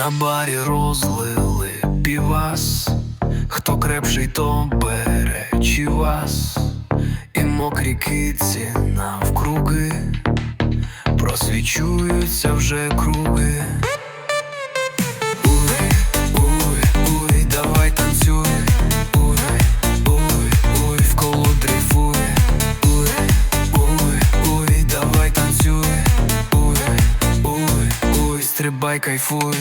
На барі розлили півас, хто крепший, то беречі вас, і мокрі киці навкруги, просвічуються вже круги. Стрибай, кайфуй.